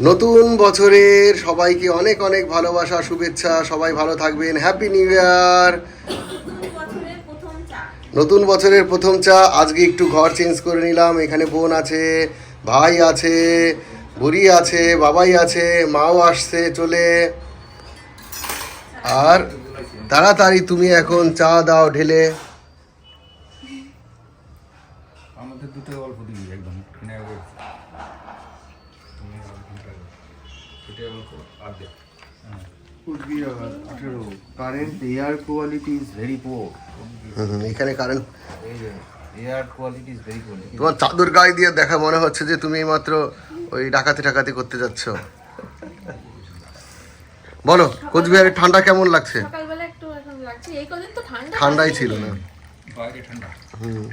নতুন বছরের সবাইকে অনেক অনেক ভালোবাসা, শুভেচ্ছা। সবাই ভালো থাকবেন। হ্যাপি নিউ ইয়ার নতুন বছরের প্রথম চা। আজকে একটু ঘর চেঞ্জ করে নিলাম। এখানে বোন আছে, ভাই আছে, বুড়ি আছে, বাবাই আছে, মাও আসছে, চলে। আর তাড়াতাড়ি তুমি এখন চা দাও ঢেলে। আমাদের দুটো দিবি একদম কিনে আগে তুমি current air quality is very poor এখানে current air quality is very poor তোমার চাদর গায়ে দিয়ে দেখা মনে হচ্ছে যে তুমি মাত্র ওই ডাকাতি টাকাতি করতে যাচ্ছ। বলো কোচবিহারের ঠান্ডা কেমন লাগছে? সকালবেলা একটু এখন লাগছে। এই কদিন তো ঠান্ডা ঠান্ডাই ছিল না। বাইরে ঠান্ডা। হুম।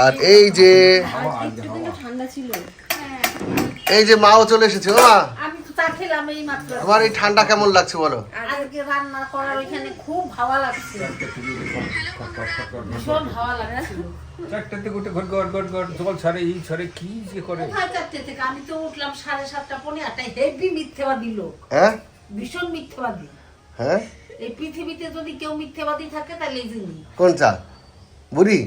আর এই যে হাওয়া আর দে একটু হাওয়া ঠান্ডা ছিল হ্যাঁ এই যে মাও চলে এসেছে ও মা আমি তো চা খেলাম এই মাত্র। তোমার এই ঠান্ডা কেমন লাগছে বলো? আজকে রান্না করার ওইখানে খুব হাওয়া লাগছে। ভীষণ হাওয়া লাগছিল। চারটাতে গোটে ঘর গড় গড় গড় জল ছাড়ে এই ছাড়ে কি যে করে? চারটে থেকে আমি তো উঠলাম সাড়ে সাতটা পনেরো আটটায়। হেভি মিথ্যেবাদী লোক। হ্যাঁ? ভীষণ মিথ্যেবাদী। হ্যাঁ? এই পৃথিবীতে যদি কেউ মিথ্যেবাদী থাকে তাহলে এই যিনি বুড়ি?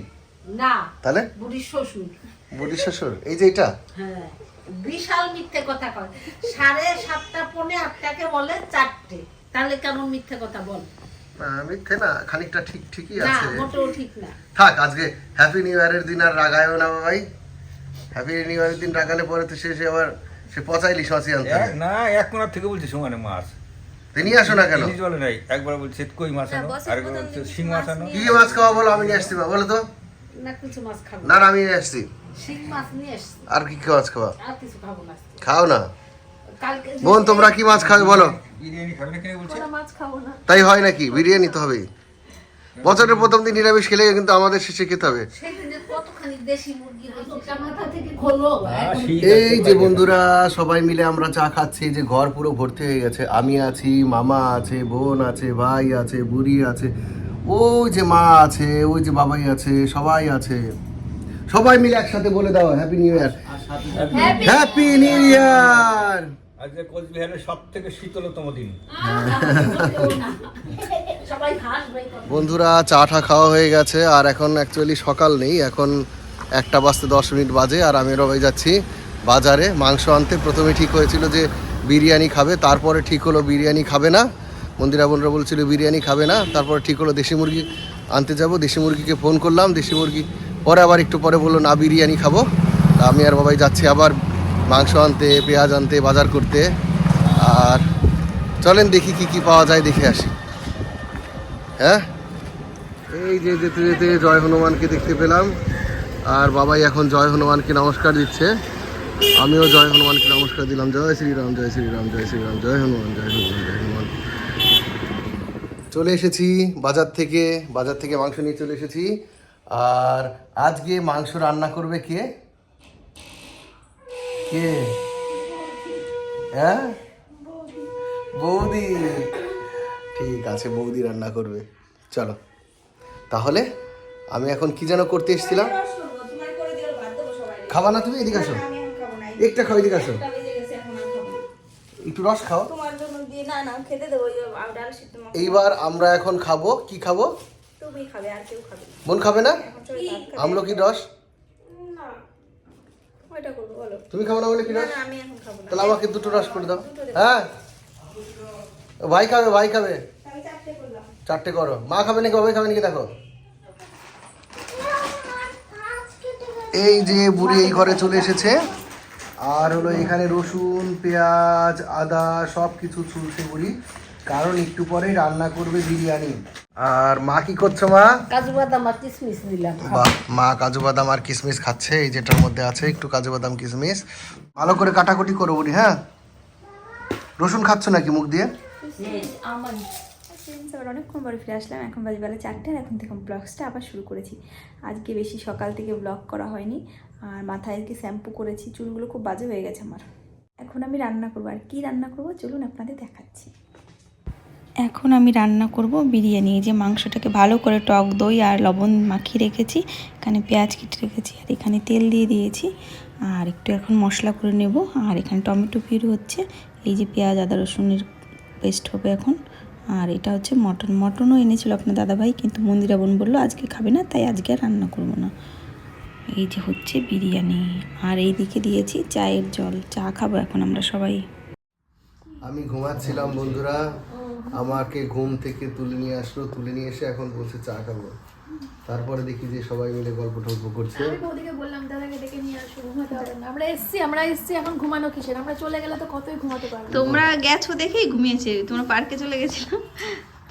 না। তাহলে? বুড়ির শ্বশুর। বুড়ির শ্বশুর? এই যে এটা হ্যাঁ। বিশাল মিথ্যে কথা কয়। সাড়ে সাতটা পনেরো আটটাকে বলে চারটে। তাহলে কেমন মিথ্যে কথা বল? মিথ্যে না খানিকটা ঠিক ঠিকই না আছে। মোটেও ঠিক না। থাক আজকে হ্যাপি নিউ ইয়ারের দিন আর রাগায়ও না ভাই। হ্যাপি নিউ ইয়ারের দিন রাগালে পরে তো সে সে আবার সে পচাইলি সসি আনতে না এক কোনার থেকে বলছে সমানে মাছ। তিনি আসো না কেন? বলে নাই। একবার বলছে কই মাছ আনো? বছর আরেকবার বলছে শিং মাছ আনো? কি মাছ খাওয়া বলো আমি নিয়ে আসছি বলো তো। না কিছু মাছ খাব। না আমি নিয়ে আসছি। আর কি মাছ খাওয়া আর কিছু খাব না আজকে। খাও না? বোন তোমরা কি মাছ খাবে বলো? বিরিয়ানি খাবে না কেন বলছে? কোনো মাছ খাব না। তাই হয় নাকি? বিরিয়ানি তো হবেই। বছরের প্রথম দিন নিরামিষ খেলে কিন্তু আমাদের শেষে খেতে হবে। সেদিনে কতখানি দেশি মুরগি হয়েছে মাথা থেকে খোলো। শীত এই যে বন্ধুরা সবাই মিলে আমরা চা খাচ্ছি। যে ঘর পুরো ভর্তি হয়ে গেছে। আমি আছি মামা আছে বোন আছে ভাই আছে বুড়ি আছে। ওই যে মা আছে ওই যে বাবাই আছে সবাই আছে। সবাই মিলে একসাথে বলে দাও happy new year happy new year আজকে কোচবিহারের সব থেকে শীতলতম দিন। বন্ধুরা চা টা খাওয়া হয়ে গেছে আর এখন অ্যাকচুয়ালি সকাল নেই এখন একটা বাজতে দশ মিনিট বাজে আর আমি রবাই যাচ্ছি বাজারে মাংস আনতে। প্রথমে ঠিক হয়েছিল যে বিরিয়ানি খাবে তারপরে ঠিক হলো বিরিয়ানি খাবে না। মন্দিরা বোনরা বলছিল বিরিয়ানি খাবে না তারপরে ঠিক হলো দেশি মুরগি আনতে যাব। দেশি মুরগিকে ফোন করলাম দেশি মুরগি পরে আবার একটু পরে বলল, না, বিরিয়ানি খাব। তা আমি আর বাবাই যাচ্ছি আবার মাংস আনতে, পেঁয়াজ আনতে, বাজার করতে। আর চলেন দেখি কি কি পাওয়া যায়, দেখে আসি। হ্যাঁ? এই যে যেতে যেতে জয় হনুমানকে দেখতে পেলাম। আর বাবাই এখন জয় হনুমানকে নমস্কার দিচ্ছে। আমিও জয় হনুমানকে নমস্কার দিলাম। জয় শ্রীরাম জয় শ্রীরাম জয় শ্রীরাম, জয় হনুমান জয় হনুমান জয় হনুমান। চলে এসেছি বাজার থেকে বাজার থেকে মাংস নিয়ে চলে এসেছি। আর আজকে মাংস রান্না করবে কে? কে? হ্যাঁ? বৌদি। ঠিক আছে বৌদি রান্না করবে। চলো। তাহলে আমি এখন কি যেন করতে এসেছিলাম? খাবা না তুমি? এদিকে আসো। একটা খাও এদিকে আসো। একটু রস খাও। এইবার আমরা এখন খাব। কি খাব? তুমি খাবে আর কেউ খাবে না। মন খাবে না? আমলকির রস? না। ওইটা করব বলো। তুমি খাব না বলে কি রস? না আমি এখন খাব না। তাহলে আমাকে দুটো রস করে দাও। হ্যাঁ? ভাই খাবে ভাই খাবে। চারটে চারটে করো। মা খাবে নাকি বাবাই খাবে নাকি দেখো। এই যে বুড়ি এই ঘরে চলে এসেছে। আর হলো এখানে রসুন পেঁয়াজ আদা সব কিছু ছুলছে বুড়ি। কারণ একটু পরেই রান্না করবে বিরিয়ানি। আর মা কি করছ মা? কাজু বাদাম আর কিশমিশ দিলাম। বাহ মা কাজু বাদাম আর কিশমিশ খাচ্ছে এই যেটার মধ্যে আছে একটু কাজু বাদাম কিশমিশ ভালো করে কাটাকুটি করো বুড়ি হ্যাঁ? রসুন খাচ্ছ নাকি মুখ দিয়ে? আমার আবার অনেকক্ষণ পরে ফিরে আসলাম এখন বাজে বেলা চারটে এখন থেকে ব্লগসটা আবার শুরু করেছি। আজকে বেশি সকাল থেকে ব্লগ করা হয়নি আর মাথায় আজকে শ্যাম্পু করেছি চুলগুলো খুব বাজে হয়ে গেছে আমার। এখন আমি রান্না করব আর কি রান্না করব চলুন আপনাদের দেখাচ্ছি। এখন আমি রান্না করব বিরিয়ানি। এই যে মাংসটাকে ভালো করে টক দই আর লবণ মাখিয়ে রেখেছি। এখানে পেঁয়াজ কেটে রেখেছি আর এখানে তেল দিয়ে দিয়েছি। আর একটু এখন মশলা করে নেব। আর এখানে টমেটো পিউরি হচ্ছে। এই যে পেঁয়াজ, আদা, রসুনের পেস্ট হবে এখন। আর এটা হচ্ছে মটন। মটনও এনেছিল আপনার দাদাভাই, কিন্তু মন্দিরা বোন বলল, আজকে খাবে না, তাই আজকে আর রান্না করব না। এই যে হচ্ছে বিরিয়ানি। আর এই দিকে দিয়েছি চায়ের জল। চা খাব এখন আমরা সবাই। আমি ঘুমাচ্ছিলাম, বন্ধুরা। আমাকে ঘুম থেকে তুলে নিয়ে আসলো তুলে নিয়ে এসে এখন বলছে চা খাব। তারপরে দেখি যে সবাই মিলে গল্প টল্প করছে। আমি বৌদিকে বললাম দাদাকে ডেকে নিয়ে আসো ঘুমাতে হবে না। আমরা এসছি আমরা এসছি এখন ঘুমানো কিসের? আমরা চলে গেলে তো কতই ঘুমাতে পারব? তোমরা গেছো দেখেই ঘুমিয়েছে। তোমরা পার্কে চলে গেছিলাম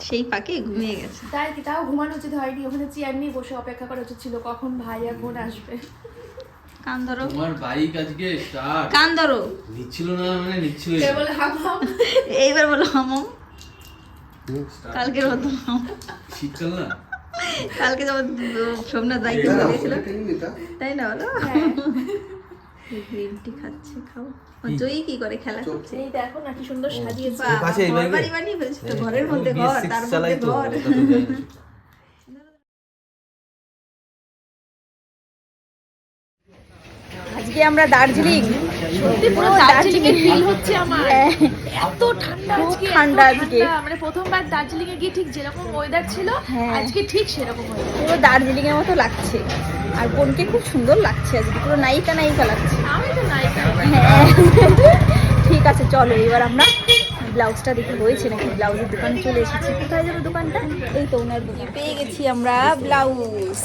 সেই পাকে ঘুমিয়ে গেছে। তাই কি? তাও ঘুমানো উচিত হয়নি। ওখানে চেয়ার নিয়ে বসে অপেক্ষা করা উচিত ছিল কখন ভাই আর বোন আসবে। কান ধরো। তোমার বাইক আজকে স্টার্ট কান ধরো। নিচ্ছিল না মানে নিচ্ছিল। কে বলে হাম হাম। এইবার বলো হামম কালকের মতো। শীতকাল না? কালকে যেমন সোমনাথ দায়িত্ব নিতা। তাই না বলো? গ্রিন টি খাচ্ছে খাও। জয়ী কি করে খেলা করছে? এই দেখো না কি সুন্দর সাজিয়েছে। বাবা, এই ঘর বাইকে? বাড়ি বানিয়ে ফেলছে তো ঘরের মধ্যে ঘর তার মধ্যে ঘর। আজকে আমরা দার্জিলিং সত্যি পুরো দার্জিলিং এর ফিল হচ্ছে আমার। এত ঠান্ডা আজকে ঠান্ডা আজকে। মানে প্রথমবার দার্জিলিং এ গিয়ে ঠিক যেরকম ওয়েদার ছিল হ্যাঁ। আজকে ঠিক সেরকম ওয়েদার পুরো দার্জিলিং এর মতো লাগছে। আর বোনকে খুব সুন্দর লাগছে আজকে পুরো নায়িকা নায়িকা লাগছে। আমি তো নায়িকা। হ্যাঁ। ঠিক আছে চলো এবার আমরা ব্লাউজটা দেখি হয়েছে নাকি? ব্লাউজের দোকান চলে এসেছি। কোথায় যাবে দোকানটা? এই তো ওনার পেয়ে গেছি আমরা ব্লাউজ।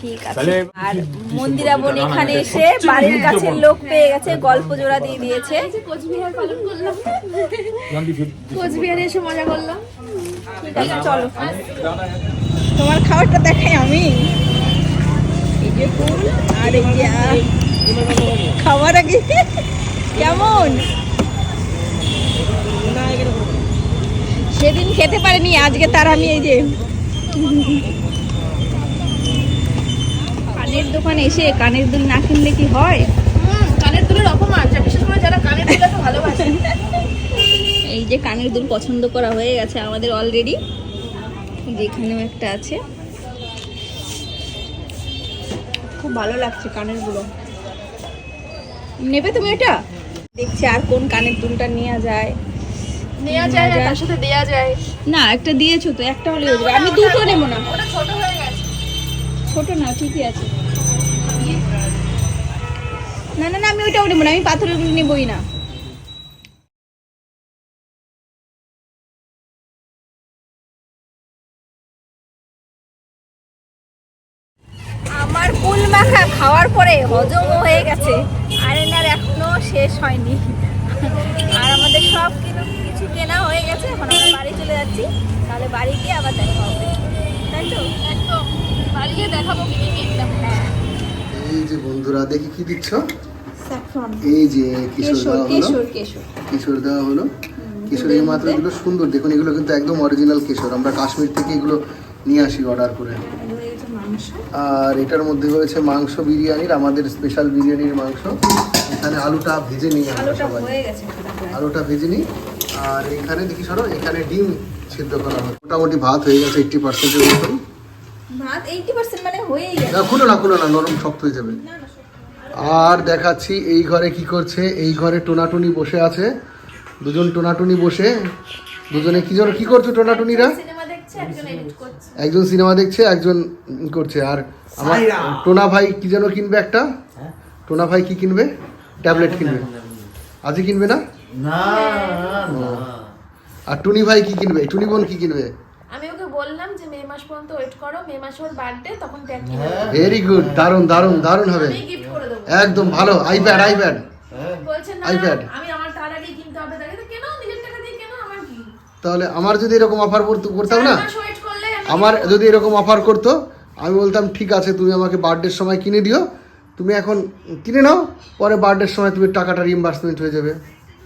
ঠিক আছে। আর মন্দিরা বোন এখানে এসে বাড়ির কাছের লোক পেয়ে গেছে গল্প জোড়া দিয়ে দিয়েছে। কোচবিহার পালন করলাম। কোচবিহারে এসে মজা করলাম। ঠিক আছে চলো। তোমার খাবারটা দেখাই আমি। এই যে ফুল আর এই যে খাবার আগে। কেমন? সেদিন খেতে পারিনি আজকে তার আমি এই যে দোকানে এসে কানের দুল না কিনলে কি হয়? কানের দুলের অপমান। বিশেষ করে যারা কানের দুল এত ভালোবাসে। এই যে কানের দুল পছন্দ করা হয়ে গেছে আমাদের অলরেডি যেখানেও একটা আছে। খুব ভালো লাগছে কানেরগুলো। নেবে তুমি এটা? দেখছি আর কোন কানের দুলটা নেওয়া যায়। নেওয়া যায় আর তার সাথে দেয়া যায়। না একটা দিয়েছ তো একটা হলে আমি দুটো নেব না। ওটা ছোট হয়ে গেছে। ছোট না ঠিকই আছে। না না না আমি ওইটাও নেব না আমি পাথরেরগুলো নেবই না। আমার কুল মাখা খাওয়ার পরে হজমও হয়ে গেছে আর এনার এখনও শেষ হয়নি। আর আমাদের সব কিছু কিছু কেনা হয়ে গেছে এখন আমরা বাড়ি চলে যাচ্ছি। তাহলে বাড়ি গিয়ে আবার দেখা হবে। তাই তো? একদম। বাড়ি গিয়ে দেখাবো কি কিনলাম হ্যাঁ এই যে বন্ধুরা দেখি কি দিচ্ছ? এই যে কিশোর দেওয়া হলো। কেশর দেওয়া হলো। কিশোর এই মাত্র এগুলো সুন্দর। দেখুন এগুলো কিন্তু একদম অরিজিনাল কিশোর। আমরা কাশ্মীর থেকে এগুলো নিয়ে আসি অর্ডার করে। আর এটার মধ্যে হয়েছে মাংস বিরিয়ানির আমাদের স্পেশাল বিরিয়ানির মাংস। এখানে আলুটা ভেজে নিই আমরা সবাই। আলুটা ভেজে নিই। আর এখানে দেখি সরো এখানে ডিম সিদ্ধ করা হয় মোটামুটি ভাত হয়ে গেছে এইটটি পার্সেন্টের মতন। ভাত এইটি পার্সেন্ট মানে হয়েই গেছে। না খুলো না খুলো না নরম শক্ত হয়ে যাবে। আর দেখাচ্ছি এই ঘরে কি করছে। এই ঘরে টোনাটুনি বসে আছে। দুজন টোনাটুনি বসে। দুজনে কি জন্য কি করছ টোনাটুনিরা? একজন এডিট করছে। একজন সিনেমা দেখছে একজন করছে। আর আমার টোনা ভাই কি যেন কিনবে একটা? টোনা ভাই কি কিনবে? ট্যাবলেট কিনবে। আজই কিনবে না? না না আর টুনি ভাই কি কিনবে? টুনি বোন কি কিনবে আমি ওকে বললাম যে মে মাস পর্যন্ত ওয়েট করো মে মাসে ওর বার্থডে তখন হ্যাঁ। ভেরি গুড দারুণ দারুণ দারুণ হবে। আমি গিফট করে দেবো। একদম ভালো আইপ্যাড আইপ্যাড বলছে না। আমি আমার তার আগে কিনতে হবে তাকে তো কেন? নিজের টাকা দিয়ে কেন আমার কি তাহলে আমার যদি এরকম অফার করতাম না? আমার যদি এরকম অফার করতো আমি বলতাম ঠিক আছে তুমি আমাকে বার্থডের সময় কিনে দিও। তুমি এখন কিনে নাও পরে বার্থডের সময় তুমি টাকাটা রিইম্বার্সমেন্ট হয়ে যাবে।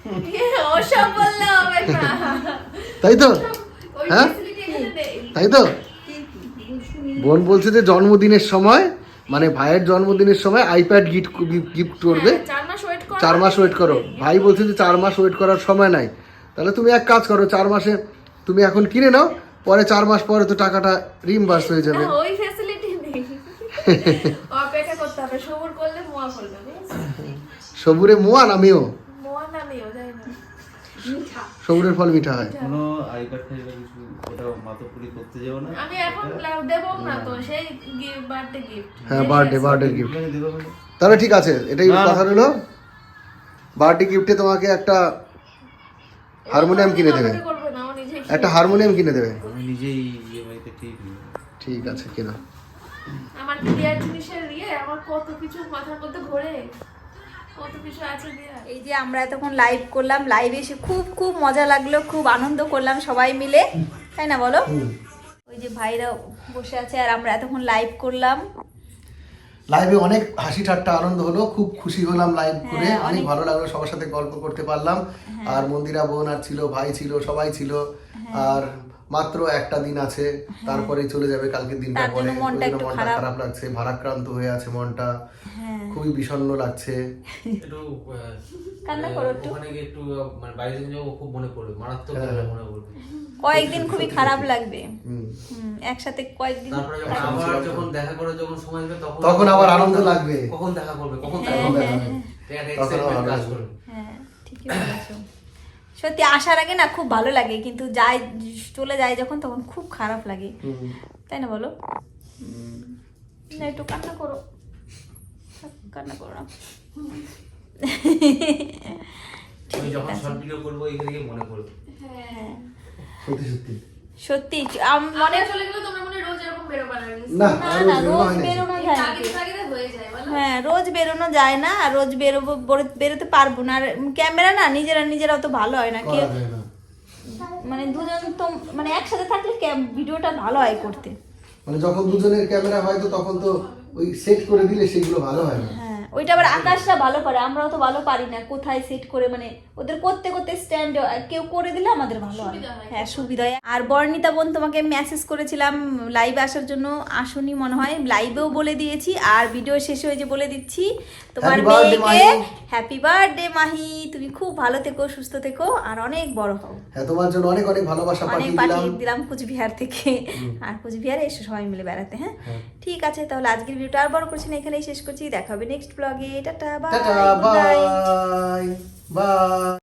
তাই তো? হ্যাঁ? তাই তো? বোন বলছে যে জন্মদিনের সময় মানে ভাইয়ের জন্মদিনের সময় আইপ্যাড গিফট গিফট করবে। হ্যাঁ, চার মাস ওয়েট করো। চার মাস ওয়েট করো। ভাই বলছে যে চার মাস ওয়েট করার সময় নাই। তাহলে তুমি এক কাজ করো চার মাসে তুমি এখন কিনে নাও পরে চার মাস পরে তো টাকাটা রিমবার্স হয়ে যাবে। ওই ফ্যাসিলিটি নেই। অপেক্ষা করতে হবে। সবুর করলে মোয়া করবে সবুরে মোয়া নামিও মোয়া নামিও যাই না সবুরের ফল মিঠা হয়। কোনো আই কার্ড ফাই কার্ড কিছু ওটা মাতপুরি করতে যাও না। আমি এখন লা- দেবো না তো সেই বার্থডে গিফট হ্যাঁ বার্থডে বার্থডে গিফট তাহলে ঠিক আছে এটাই কথা রইল। বার্থডে গিফটে তোমাকে একটা হারমোনিয়াম কিনে দেবে। একটা হারমোনিয়াম কিনে দেবে। আমি নিজেই ইএমআইতে ঠিক ঠিক আছে কিনা। আমার কি জিনিসের ইয়ে আমার কত কিছু মাথার মধ্যে ঘোরে। কত কিছু আছে দেওয়ার এই যে আমরা এতক্ষণ লাইভ করলাম লাইভে এসে খুব খুব মজা লাগল খুব আনন্দ করলাম সবাই মিলে। তাই না বলো? ওই যে ভাইরা বসে আছে আর আমরা এতক্ষণ লাইভ করলাম। লাইভে অনেক হাসি ঠাট্টা আনন্দ হলো খুব খুশি হলাম লাইভ করে। হ্যাঁ, অনেক অনেক- ভালো লাগল সবার সাথে গল্প করতে পারলাম। আর মন্দিরা বোন আর ছিল ভাই ছিল সবাই ছিল। হ্যাঁ। আর মাত্র একটা দিন আছে তারপরেই চলে যাবে কালকের দিনটা পরে। মনটা খারাপ। লাগছে ভারাক্রান্ত হয়ে আছে মনটা। হ্যাঁ। খুবই বিষণ্ণ লাগছে। একটু কান্না করো একটু। ওখানে গিয়ে একটু মানে বাইরে যাব খুব মনে পড়বে মারাত্মক হ্যাঁ। মনে পড়বে। কয়েকদিন খুবই খারাপ লাগবে। একসাথে কয়েকদিন তারপরে যখন আবার যখন দেখা করে যখন সময় আসবে তখন তখন আবার আনন্দ লাগবে। কখন দেখা করবে কখন হ্যাঁ, দেখা করবে হ্যাঁ, তখন আবার কাজ করবে। হ্যাঁ ঠিকই বলেছ। সত্যি আসার আগে না খুব ভালো লাগে কিন্তু যাই চলে যায় যখন তখন খুব খারাপ লাগে। তাই না বলো? না একটু কান্না করো। কান্না করো না। আমি যখন শর্ট ভিডিও করব এই মনে মনে হ্যাঁ। সত্যি সত্যি। সত্যি মনে মনে চলে গেলে তোমরা মনে রোজ এরকম বেরোবা না না রোজ বেরোনো যায় হয়ে হ্যাঁ রোজ বেরোনো যায় না আর রোজ বেরোবো বেরো- বেরোতে পারব না। আর ক্যামেরা না নিজেরা নিজেরা অত ভালো হয় না কেউ মানে দুজন তো মানে একসাথে থাকলে ভিডিওটা ভালো হয় করতে। মানে যখন দুজনের ক্যামেরা হয় তো তখন তো ওই সেট করে দিলে সেগুলো ভালো হয় না। হ্যাঁ ওইটা আবার আকাশটা ভালো পারে আমরাও তো ভালো পারি না কোথায় সেট করে মানে ওদের করতে করতে স্ট্যান্ড কেউ করে দিলে আমাদের ভালো হয়। হ্যাঁ। সুবিধা আর বর্ণিতা বোন তোমাকে মেসেজ করেছিলাম লাইভে আসার জন্য আসনি মনে হয় লাইভেও বলে দিয়েছি আর ভিডিও শেষ হয়ে যে বলে দিচ্ছি তোমার মেয়েকে হ্যাপি বার্থডে মাহি। তুমি খুব ভালো থেকো সুস্থ থেকো আর অনেক বড় হও। হ্যাঁ তোমার জন্য অনেক অনেক ভালোবাসা অনেক পাঠিয়ে দিলাম পাঠিয়ে দিলাম। কুচবিহার থেকে। আর কুচবিহারে এসে সবাই মিলে বেড়াতে হ্যাঁ? ঠিক আছে তাহলে আজকের ভিডিওটা আর বড় করছি না এখানেই শেষ করছি। দেখা হবে নেক্সট വ്ളോഗേ ടാറ്റാ ബൈ ബൈ